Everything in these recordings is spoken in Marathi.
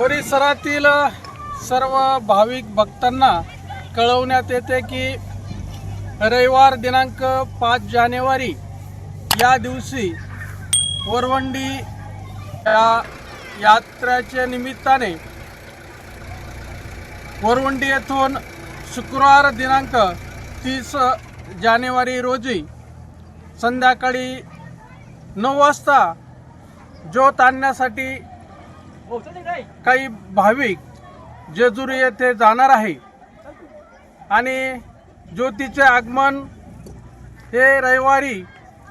परिसरातील सर्व भाविक भक्तांना कळवण्यात येते की रविवार दिनांक पाच जानेवारी या दिवशी वरवंडी या यात्रेच्या निमित्ताने वरवंडी येथून शुक्रवार दिनांक तीस जानेवारी रोजी संध्याकाळी नऊ वाजता ज्योत आणण्यासाठी हो, काही भाविक जेजुरी येथे जाणार आहे. आणि ज्योतीचे आगमन हे रविवारी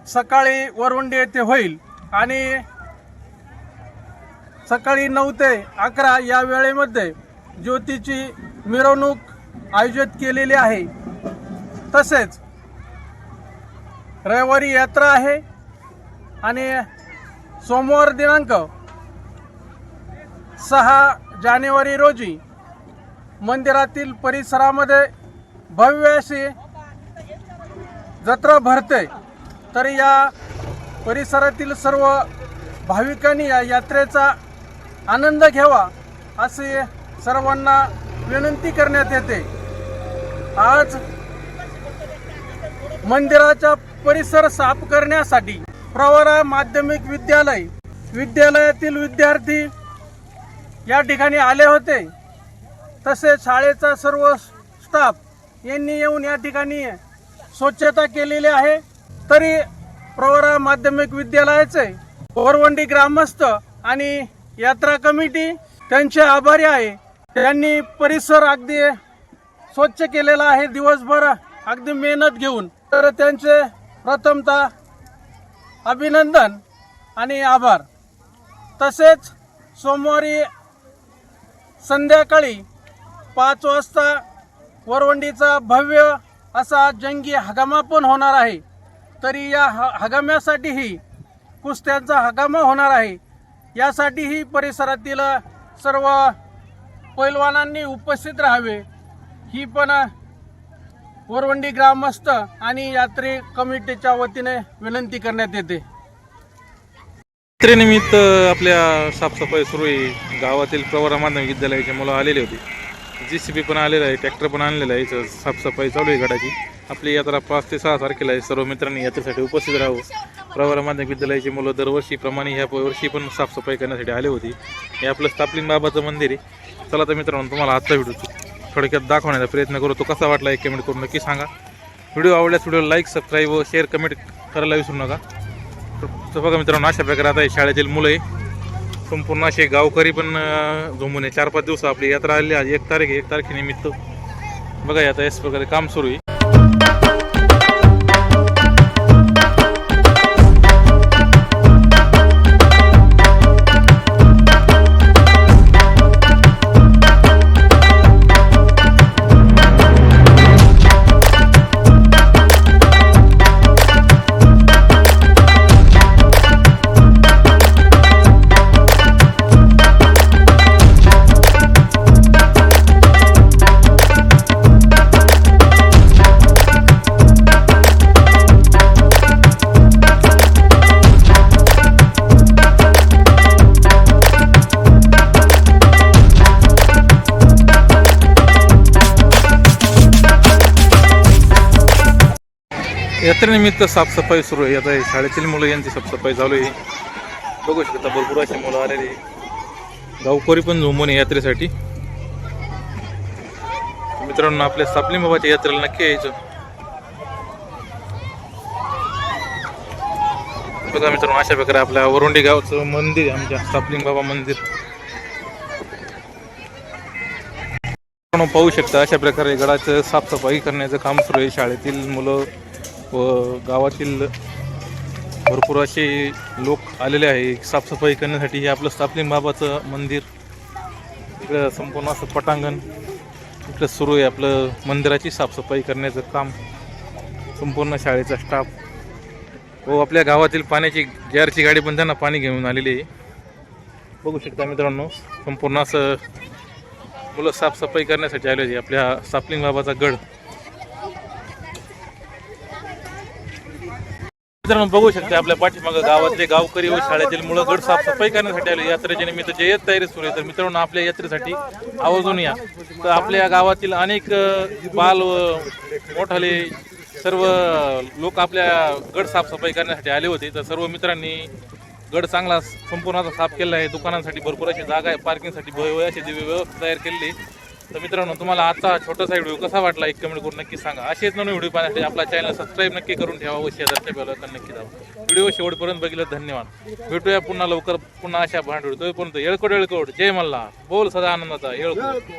सकाळी वरवंडी येथे होईल. आणि सकाळी नऊ ते अकरा या वेळेमध्ये ज्योतीची मिरवणूक आयोजित केलेली आहे. तसेच रविवारी यात्रा आहे. आणि सोमवार दिनांक सहा जानेवारी रोजी मंदिरातील परिसरामध्ये भव्य अशी जत्रा भरते. तर या परिसरातील सर्व भाविकांनी या यात्रेचा आनंद घ्यावा असे सर्वांना विनंती करण्यात येते. आज मंदिराचा परिसर साफ करण्यासाठी प्रवरा माध्यमिक विद्यालय विद्यालयातील विद्यार्थी या ठिकाणी आले होते. तसेच शाळेचा सर्व स्टाफ यांनी येऊन या ठिकाणी स्वच्छता केलेली आहे. तरी प्रवरा माध्यमिक विद्यालयाचे ओरवंडी ग्रामस्थ आणि यात्रा कमिटी त्यांचे आभारी आहे. त्यांनी परिसर अगदी स्वच्छ केलेला आहे. दिवसभर अगदी मेहनत घेऊन. तर त्यांचे प्रथमतः अभिनंदन आणि आभार. तसेच सोमवारी संध्याकाळी पाच वाजता वरवंडीचा भव्य असा जंगी हगामा पण होणार आहे. तरी या ह हगाम्यासाठीही कुस्त्यांचा हगामा होणार आहे. यासाठीही परिसरातील सर्व पैलवानांनी उपस्थित राहावे. ही पण वरवंडी ग्रामस्थ आणि यात्री कमिटीच्या वतीने विनंती करण्यात येते. यात्रेनिमित्त आपल्या साफसफाई सुरू आहे. गावातील प्रवरा माध्यमिक विद्यालयाची मुलं आलेली होती. जी सी बी पण आलेलं आहे ट्रॅक्टर पण आणलेलं आहे. इथं साफसफाई चालू आहे गटाची आपली यात्रा पाच ते सहा तारखेला आहे. सर्व मित्रांनी यात्रेसाठी उपस्थित राहावं. प्रवरा माध्यमिक विद्यालयाची मुलं दरवर्षीप्रमाणे ह्या वर्षी पण साफसफाई करण्यासाठी आली होती. हे आपलं स्थापलिंग बाबाचं मंदिर आहे. चला तर मित्रांनो तुम्हाला आजचा व्हिडिओ थोडक्यात दाखवण्याचा प्रयत्न करू. तो कसा वाटला एक कमेंट करून नक्की सांगा. व्हिडिओ आवडल्यास व्हिडिओ लाईक सबस्क्राईब व शेअर कमेंट करायला विसरू नका. तर बघा मित्रांनो अशा प्रकारे आता शाळेतील मुलं आहे. संपूर्ण असे गावकरी पण अं, आहे. चार पाच दिवस आपली यात्रा आली. आज एक तारीख एक तारखेनिमित्त बघा आता याच प्रकारे काम सुरू आहे. यात्रेनिमित्त साफसफाई सुरू आहे. आता शाळेतील मुलं यांची साफसफाई चालू आहे. बघू शकता भरपूर अशी मुलं आलेली गावकरी पण झोमून आहे यात्रेसाठी. मित्रांनो आपल्या सापली बाबाच्या यात्रेला नक्की यायचं. बघा मित्रांनो अशा प्रकारे आपल्या वरुंडी गावचं मंदिर आहे आमच्या सापलिंग बाबा मंदिर. पाहू शकता अशा प्रकारे गडाचं साफसफाई करण्याचं काम सुरू आहे. शाळेतील मुलं व गावातील भरपूर असे लोक आलेले आहे. साफसफाई करण्यासाठी हे आपलं सापलिंग बाबाचं मंदिर. इकडं संपूर्ण असं पटांगण. इकडं सुरू आहे आपलं मंदिराची साफसफाई करण्याचं काम. संपूर्ण शाळेचा स्टाफ व हो, आपल्या गावातील पाण्याची गॅरची गाडी पण त्यांना पाणी घेऊन आलेली आहे. बघू शकता मित्रांनो संपूर्ण असं मुलं साफसफाई करण्यासाठी आले होते आपल्या सापलिंग बाबाचा गड. मित्रांनो बघू शकते आपल्या पाठीमागं गावातले गावकरी व शाळेतील मुलं गड साफसफाई करण्यासाठी आले यात्रेच्या निमित्त जय्यत तयारी सुरू आहे तर मित्रांनो आपल्या यात्रेसाठी आवर्जून या. तर आपल्या गावातील अनेक बाल व मोठाले सर्व लोक आपल्या गड साफसफाई करण्यासाठी आले होते. तर सर्व मित्रांनी गड चांगला संपूर्ण असा साफ केला आहे. दुकानांसाठी भरपूर अशी जागा आहे पार्किंगसाठी भय अशी दिव्य व्यवस्था तयार केलेली तर मित्रांनो तुम्हाला आजचा छोटासा व्हिडिओ कसा वाटला एक कमेंट करून नक्की सांगा. असेच नवीन व्हिडिओ पाहण्यासाठी आपला चॅनल सबस्क्राईब नक्की करून ठेवा व शेजारच्या बेलवर नक्की दाबा व्हिडिओ शेवटपर्यंत बघितलं धन्यवाद. भेटूया पुन्हा लवकर पुन्हा अशा भांड तोपर्यंत येळकोट येळकोट. जय मल्हार. बोल सदा आनंदाचा. येळकोट.